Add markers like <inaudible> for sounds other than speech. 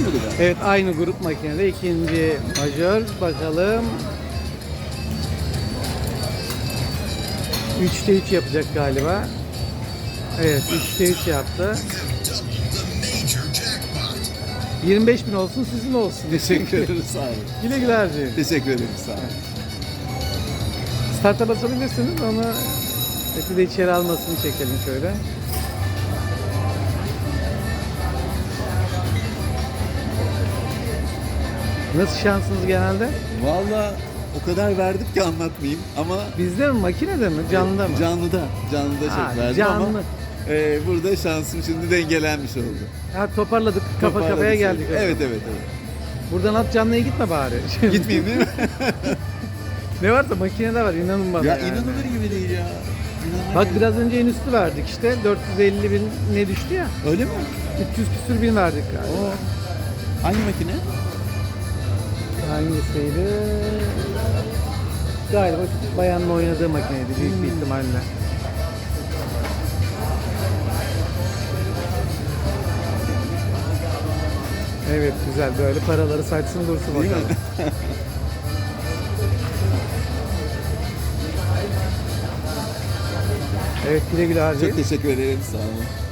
mi bu da? Evet aynı grup makinede ikinci majör. Bakalım. 3'te 3 yapacak galiba. Evet 3'te 3 yaptı. 25 bin olsun sizin olsun. Teşekkür <laughs> ederim sağ olun. Güle güle harcayın. Teşekkür ederim sağ olun. Start'a basabilirsiniz ama Efi de içeri almasını çekelim şöyle. Nasıl şansınız genelde? Valla o kadar verdik ki anlatmayayım ama Bizde mi makinede mi canlıda mı? Canlıda, canlıda çok Ha, verdim canlı. ama e, burada şansım şimdi dengelenmiş oldu. Ha, toparladık kafa Toparladık kafaya geldik. Evet evet evet. Buradan at canlıya gitme bari. <laughs> Gitmeyeyim değil mi? ne varsa makinede var inanılmaz. ya yani. inanılır gibi değil ya. İnanılır Bak gibi. biraz önce en üstü verdik işte 450 bin ne düştü ya? Öyle mi? 300 küsür bin verdik galiba. Oo. Hangi makine? Hangisiydi? Galiba bayanın oynadığı makineydi büyük bir ihtimalle. Evet güzel böyle paraları saçsın dursun bakalım. <laughs> Evet güle güle harcayın. Çok teşekkür ederim sağ olun.